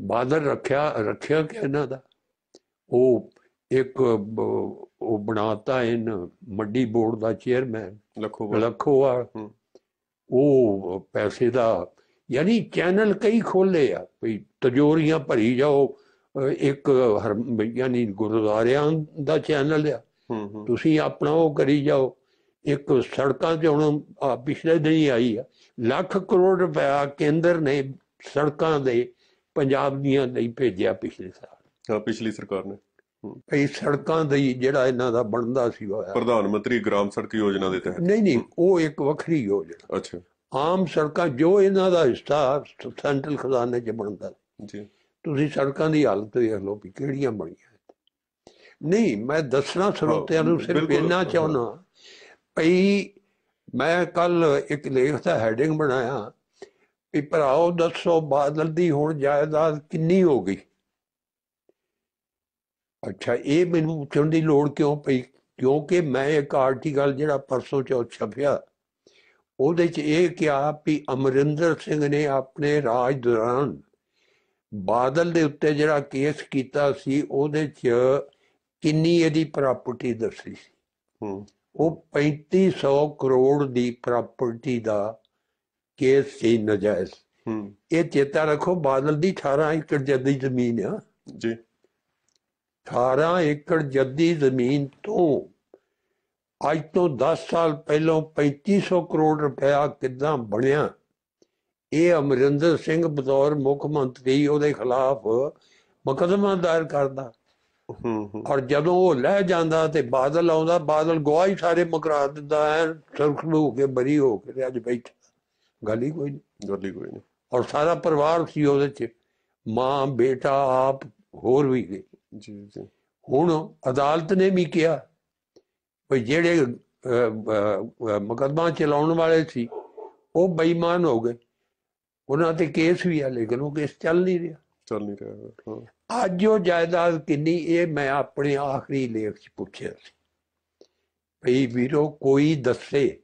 ਬਾਦਲ ਰੱਖਿਆ ਰੱਖਿਆ ਕਿ ਇਹਨਾਂ ਦਾ? ਉਹ ਇੱਕ ਉਹ ਬਣਾਤਾ ਇਹਨ ਮੰਡੀ ਬੋਰਡ ਦਾ ਚੇਅਰਮੈਨ ਲੱਖੋ ਲਖੋਵਾਲ। ਹੂੰ। ਉਹ ਪੈਸੇ ਦਾ ਯਾਨੀ ਚੈਨਲ ਕਈ ਖੋਲੇ ਆ ਵੀ ਤਜੋਰੀਆਂ ਭਰੀ ਜਾਓ ਇੱਕ ਹਰ- ਯਾਨੀ ਗੁਰਦੁਆਰਿਆਂ ਦਾ ਚੈਨਲ ਆ। ਤੁਸੀਂ ਆਪਣਾ ਉਹ ਕਰੀ ਜਾਓ। ਇੱਕ ਸੜਕਾਂ ਤੇ ਹੁਣ ਪਿਛਲੇ ਦਿਨ ਹੀ ਆਈ ਆ। ਲੱਖ ਕਰੋੜ ਰੁਪਇਆ ਕੇਂਦਰ ਨੇ ਸੜਕਾਂ ਦੇ ਪੰਜਾਬ ਦੀਆਂ ਲਈ ਭੇਜਿਆ ਪਿਛਲੇ ਸਾਲ। ਹਾਂ ਪਿਛਲੀ ਸਰਕਾਰ ਨੇ। ਇਹ ਸੜਕਾਂ ਦੀ ਜਿਹੜਾ ਇਹਨਾਂ ਦਾ ਬਣਦਾ ਸੀ ਹੋਇਆ ਪ੍ਰਧਾਨ ਮੰਤਰੀ ਗ੍ਰਾਮ ਸੜਕ ਯੋਜਨਾ ਦੇ ਤਹਿਤ। ਨਹੀਂ ਨਹੀਂ ਉਹ ਇੱਕ ਵੱਖਰੀ ਯੋਜਨਾ। ਅੱਛਾ। ਆਮ ਸੜਕਾਂ ਜੋ ਇਹਨਾਂ ਦਾ ਹਿੱਸਾ ਸੈਂਟਰਲ ਖਜ਼ਾਨੇ 'ਚ ਬਣਦਾ ਜੀ। ਤੁਸੀਂ ਸੜਕਾਂ ਦੀ ਹਾਲਤ ਵੇਖ ਲਓ ਵੀ ਕਿਹੜੀਆਂ ਬਣੀਆਂ। ਨਹੀਂ ਮੈਂ ਦੱਸਣਾ ਸਰੋਤਿਆਂ ਨੂੰ ਸਿਰਫ ਇੰਨਾ ਚਾਹੁੰਦਾ ਭਈ ਮੈਂ ਕੱਲ ਇੱਕ ਲੇਖ ਦਾ ਹੈਡਿੰਗ ਬਣਾਇਆ। ਵੀ ਭਰਾਓ ਦੱਸੋ ਬਾਦਲ ਦੀ ਹੁਣ ਜਾਇਦਾਦ ਕਿੰਨੀ ਹੋ ਗਈ? ਅੱਛਾ ਇਹ ਮੈਨੂੰ ਪੁੱਛਣ ਦੀ ਲੋੜ ਕਿਉਂ ਪਈ? ਕਿਉਂਕਿ ਮੈਂ ਇੱਕ ਆਰਟੀਕਲ ਜਿਹੜਾ ਪਰਸੋਂ ਚੌ ਛਪਿਆ ਉਹਦੇ 'ਚ ਇਹ ਕਿਹਾ ਵੀ ਅਮਰਿੰਦਰ ਸਿੰਘ ਨੇ ਆਪਣੇ ਰਾਜ ਦੌਰਾਨ ਬਾਦਲ ਦੇ ਉੱਤੇ ਜਿਹੜਾ ਕੇਸ ਕੀਤਾ ਸੀ ਉਹਦੇ 'ਚ ਕਿੰਨੀ ਇਹਦੀ ਪ੍ਰਾਪਰਟੀ ਦੱਸੀ ਸੀ? ਹੂੰ। ਉਹ 3500 ਕਰੋੜ ਦੀ ਪ੍ਰਾਪਰਟੀ ਦਾ ਕੇਸ ਸੀ ਨਜਾਇਜ਼। ਹੂੰ। ਇਹ ਚੇਤਾ ਰੱਖੋ ਬਾਦਲ ਦੀ 18 ਏਕੜ ਜੱਦੀ ਜ਼ਮੀਨ ਆ। ਜੀ। 18 ਏਕੜ ਜੱਦੀ ਜ਼ਮੀਨ ਤੋਂ ਅੱਜ ਤੋਂ 10 ਸਾਲ ਪਹਿਲਾਂ 3500 ਕਰੋੜ ਰੁਪਇਆ ਕਿੱਦਾਂ ਬਣਿਆ? ਇਹ ਅਮਰਿੰਦਰ ਸਿੰਘ ਬਤੌਰ ਮੁੱਖ ਮੰਤਰੀ ਉਹਦੇ ਖਿਲਾਫ ਮੁਕੱਦਮਾ ਦਾਇਰ ਕਰਦਾ। ਹੂੰ ਹੂੰ। ਔਰ ਜਦੋਂ ਉਹ ਲੈ ਜਾਂਦਾ ਤੇ ਬਾਦਲ ਆਉਂਦਾ ਬਾਦਲ ਗਵਾਹੀ ਸਾਰੇ ਮੁਕਰਾ ਦਿੰਦਾ ਐ ਸਰਖਲੂ ਹੋ ਕੇ ਬਰੀ ਹੋ ਕੇ ਅੱਜ ਬੈਠਾ। ਗੱਲ ਹੀ ਕੋਈ ਨਹੀਂ ਗੱਲ ਹੀ ਕੋਈ ਨਹੀਂ ਔਰ ਸਾਰਾ ਪਰਿਵਾਰ ਸੀ ਉਹਦੇ ਚ ਮਾਂ ਬੇਟਾ ਆਪ ਹੋਰ ਵੀ ਗਏ। ਜੀ ਜੀ। ਹੁਣ ਅਦਾਲਤ ਨੇ ਵੀ ਕਿਹਾ ਵੀ ਜਿਹੜੇ ਮੁਕੱਦਮਾ ਚਲਾਉਣ ਵਾਲੇ ਸੀ ਉਹ ਬੇਈਮਾਨ ਹੋ ਗਏ। ਉਹਨਾਂ ਤੇ ਕੇਸ ਵੀ ਆ ਲੇਕਿਨ ਉਹ ਕੇਸ ਚੱਲ ਨਹੀਂ ਰਿਹਾ। ਚੱਲ ਨਹੀਂ ਰਿਹਾ ਅੱਜ ਉਹ ਜਾਇਦਾਦ ਕਿੰਨੀ ਇਹ ਮੈਂ ਆਪਣੇ ਆਖਰੀ ਲੇਖ 'ਚ ਪੁੱਛਿਆ ਸੀ। ਭਈ ਵੀਰੋ ਕੋਈ ਦੱਸੇ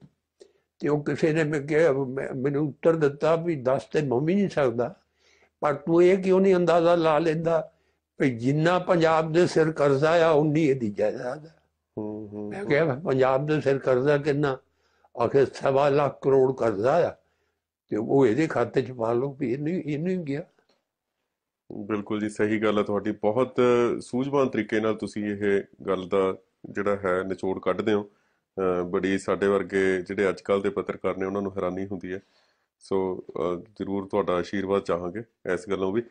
ਤੇ ਉਹ ਕਿਸੇ ਨੇ ਮੈਂ ਕਿਹਾ ਮੈਨੂੰ ਉੱਤਰ ਦਿੱਤਾ ਵੀ ਦੱਸ ਤੇ ਮੈਂ ਵੀ ਨਹੀਂ ਸਕਦਾ। ਪਰ ਤੂੰ ਇਹ ਕਿਉਂ ਨਹੀਂ ਅੰਦਾਜ਼ਾ ਲਾ ਲੈਂਦਾ ਭਈ ਜਿੰਨਾ ਪੰਜਾਬ ਦੇ ਸਿਰ ਕਰਜ਼ਾ ਆ ਉਨੀ ਇਹਦੀ ਜਾਇਦਾਦ ਹੂੰ ਹੂੰ ਮੈਂ ਕਿਹਾ ਪੰਜਾਬ ਦੇ ਸਿਰ ਕਰਜ਼ਾ ਕਿੰਨਾ? ਆਖੇ ਸਵਾ ਲੱਖ ਕਰੋੜ ਕਰਜ਼ਾ ਆ। ਤੇ ਉਹ ਇਹਦੇ ਖਾਤੇ 'ਚ ਪਾ ਲਓ ਵੀ ਇਹਨੂੰ ਇਹਨੂੰ ਗਿਆ। ਬਿਲਕੁਲ ਜੀ ਸਹੀ ਗੱਲ ਹੈ ਤੁਹਾਡੀ। ਬਹੁਤ ਸੂਝਵਾਨ ਤਰੀਕੇ ਨਾਲ ਤੁਸੀਂ ਇਹ ਗੱਲ ਦਾ ਜਿਹੜਾ ਹੈ ਨਿਚੋੜ ਕੱਢਦੇ ਹੋ। ਬੜੀ ਸਾਡੇ ਵਰਗੇ ਜਿਹੜੇ ਅੱਜ ਕੱਲ ਦੇ ਪੱਤਰਕਾਰ ਨੇ ਉਹਨਾਂ ਨੂੰ ਹੈਰਾਨੀ ਹੁੰਦੀ ਹੈ। ਸੋ ਜ਼ਰੂਰ ਤੁਹਾਡਾ ਆਸ਼ੀਰਵਾਦ ਚਾਹਾਂਗੇ ਇਸ ਗੱਲੋਂ ਵੀ।